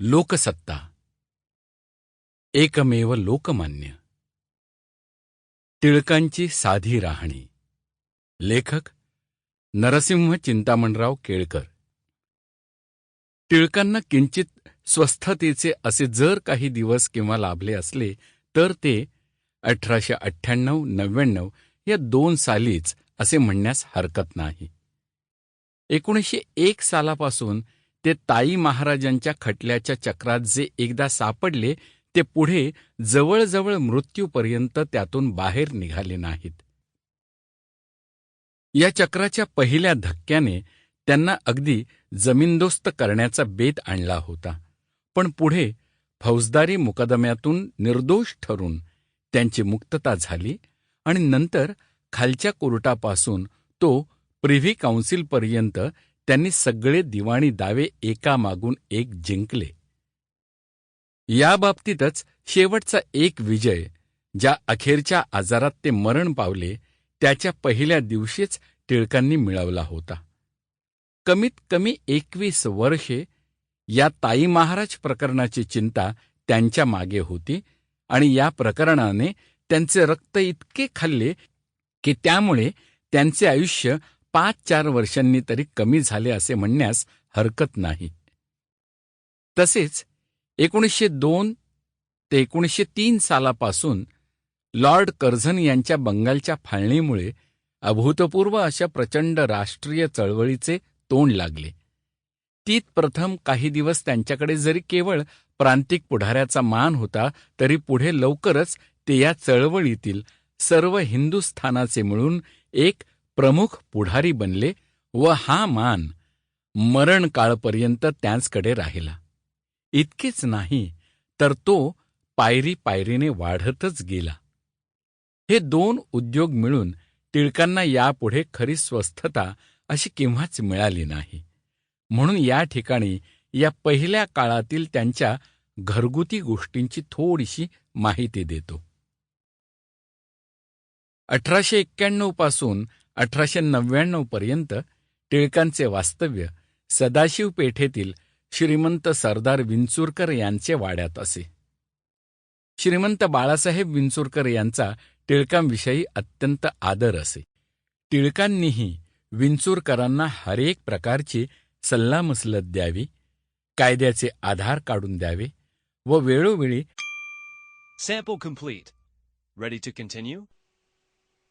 लोकसत्ता. एकमेव लोकमान्य. टिळकांची साधी राहणी. लेखक नरसिंह चिंतामणराव केळकर. टिळकांना किंचित स्वस्थतेचे असे जर काही दिवस किंवा लाभले असले तर ते अठराशे अठ्ठ्याण्णव नव्याण्णव या दोन सालीच असे म्हणण्यास हरकत नाही. एकोणीसशे एक सालापासून ते ताई महाराजांच्या खटल्याच्या चक्रात जे एकदा सापडले ते पुढे जवळजवळ मृत्यूपर्यंत त्यातून बाहेर निघाले नाहीत. या चक्राच्या पहिल्या धक्क्याने त्यांना अगदी जमीनदोस्त करण्याचा बेत आणला होता. पण पुढे फौजदारी मुकदम्यातून निर्दोष ठरून त्यांची मुक्तता झाली आणि नंतर खालच्या कोर्टापासून तो प्रिव्ही काउन्सिलपर्यंत त्यांनी सगळे दिवाणी दावे एकामागून एक जिंकले. याबाबतीतच शेवटचा एक विजय ज्या अखेरच्या आजारात ते मरण पावले त्याच्या पहिल्या दिवशीच टिळकांनी मिळवला होता. कमीत कमी एकवीस वर्षे या ताई महाराज प्रकरणाची चिंता त्यांच्या मागे होती आणि या प्रकरणाने त्यांचे रक्त इतके खाल्ले की त्यामुळे त्यांचे आयुष्य पाच चार वर्षांनी तरी कमी झाले असे म्हणण्यास हरकत नाही. तसेच एकोणीसशे दोन ते एकोणीसशे तीन सालापासून लॉर्ड कर्झन यांच्या बंगालच्या फाळणीमुळे अभूतपूर्व अशा प्रचंड राष्ट्रीय चळवळीचे तोंड लागले. तीत प्रथम काही दिवस त्यांच्याकडे जरी केवळ प्रांतिक पुढाऱ्याचा मान होता तरी पुढे लवकरच ते या चळवळीतील सर्व हिंदुस्थानाचे मिळून एक प्रमुख पुढारी बनले व हा मान मरण काळपर्यंत त्यांचकडे राहिला. इतकेच नाही तर तो पायरी पायरीने वाढतच गेला. हे दोन उद्योग मिळून टिळकांना यापुढे खरी स्वस्थता अशी केव्हाच मिळाली नाही. म्हणून या ठिकाणी या पहिल्या काळातील त्यांच्या घरगुती गोष्टींची थोडीशी माहिती देतो. अठराशे एक्क्याण्णवपासून अठराशे नव्याण्णव पर्यंत टिळकांचे वास्तव्य सदाशिव पेठेतील श्रीमंत सरदार विंचुरकर यांचे वाड्यात असे. श्रीमंत बाळासाहेब विंचुरकर यांचा टिळकांविषयी अत्यंत आदर असे. टिळकांनीही विंचुरकरांना हरेक प्रकारची सल्लामसलत द्यावी कायद्याचे आधार काढून द्यावे व वेळोवेळी sample complete. Ready to continue